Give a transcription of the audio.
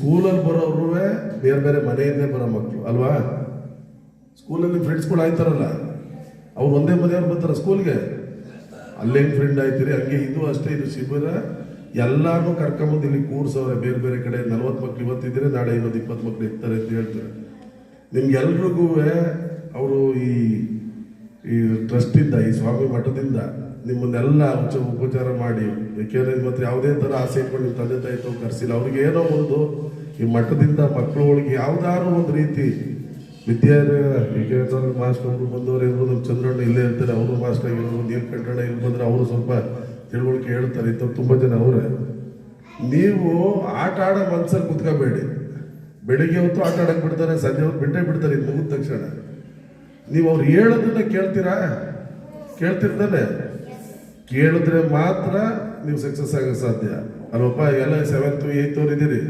ಸ್ಕೂಲಲ್ಲಿ ಬರೋರು ಬೇರೆ ಬೇರೆ ಮನೆಯಿಂದಲೇ ಬರೋ ಮಕ್ಕಳು, ಅಲ್ವಾ? ಸ್ಕೂಲಲ್ಲಿ ಫ್ರೆಂಡ್ಸ್ಗಳು ಆಯ್ತಾರಲ್ಲ. ಅವ್ರು ಒಂದೇ ಮನೆಯವ್ರು ಬರ್ತಾರ ಸ್ಕೂಲ್ಗೆ. ಅಲ್ಲೇನು ಫ್ರೆಂಡ್ ಆಯ್ತೀರಿ? ಹಂಗೆ ಇದು ಅಷ್ಟೇ, ಇದು ಶಿಬಿರ. ಎಲ್ಲಾರನ್ನೂ ಕರ್ಕೊಂಬಂದು ಇಲ್ಲಿ ಕೂರ್ಸವ್ರೆ, ಬೇರೆ ಬೇರೆ ಕಡೆ ನಲ್ವತ್ತು ಮಕ್ಳು ಇವತ್ತಿದ್ರೆ ನಾಳೆ ಇನ್ನೊಂದು ಇಪ್ಪತ್ತು ಮಕ್ಳು ಇರ್ತಾರೆ ಅಂತ ಹೇಳ್ತಾರೆ. ನಿಮ್ಗೆಲ್ರಿಗೂ ಅವರು ಈ ಈ ಟ್ರಸ್ಟಿಂದ ಈ ಸ್ವಾಮಿ ಮಠದಿಂದ ನಿಮ್ಮನ್ನೆಲ್ಲ ಉಪಚಾರ ಮಾಡಿ ಯಾಕೆಂದ್ರೆ ಮತ್ತೆ ಯಾವುದೇ ಥರ ಆಸೆ ಇಟ್ಕೊಂಡು ನಿಮ್ಮ ತಂದೆ ತಾಯಿ ತಾವು ಕರೆಸಿಲ್ಲ. ಅವ್ರಿಗೆ ಏನೋ ಒಂದು ಈ ಮಠದಿಂದ ಮಕ್ಕಳುಗಳಿಗೆ ಯಾವ್ದಾದ್ರು ಒಂದು ರೀತಿ ವಿದ್ಯಾರ್ಥಿ ಮಾಸ್ಟರ್ ಬಂದವರು ಇರ್ಬೋದು ಚಂದ್ರಣ್ಣ ಇಲ್ಲೇ ಇರ್ತಾರೆ, ಅವರು ಮಾಸ್ಟರ್ ಆಗಿರ್ಬೋದು ನೀಲ್ಕಂಠಣ್ಣ ಇಲ್ಲಿ ಬಂದರೆ ಅವರು ಸ್ವಲ್ಪ ತಿಳುವಳಿಕೆ ಹೇಳ್ತಾರೆ ಇಂಥವ್ರು ತುಂಬ ಜನ ಅವರೇ. ನೀವು ಆಟ ಆಡೋ ಮನ್ಸಲ್ಲಿ ಕುತ್ಕೋಬೇಡಿ. ಬೆಳಿಗ್ಗೆ ಹೊತ್ತು ಆಟ ಆಡಕ್ಕೆ ಬಿಡ್ತಾರೆ, ಸಂಜೆ ಹೊತ್ತು ಬಿಟ್ಟೇ ಬಿಡ್ತಾರೆ, ಇದು ಮುಗಿದ ತಕ್ಷಣ. ನೀವು ಅವ್ರು ಹೇಳೋದನ್ನ ಕೇಳ್ತೀರಾ? ಕೇಳ್ತಿರ್ತಾನೆ ಕೇಳಿದ್ರೆ ಮಾತ್ರ ನೀವು ಸಕ್ಸಸ್ ಆಗೋ ಸಾಧ್ಯ. ಅಲ್ಲಪ್ಪ ಎಲ್ಲ ಸೆವೆಂತ್ ಏತ್ ಅವ್ರು ಇದ್ದೀರಿ.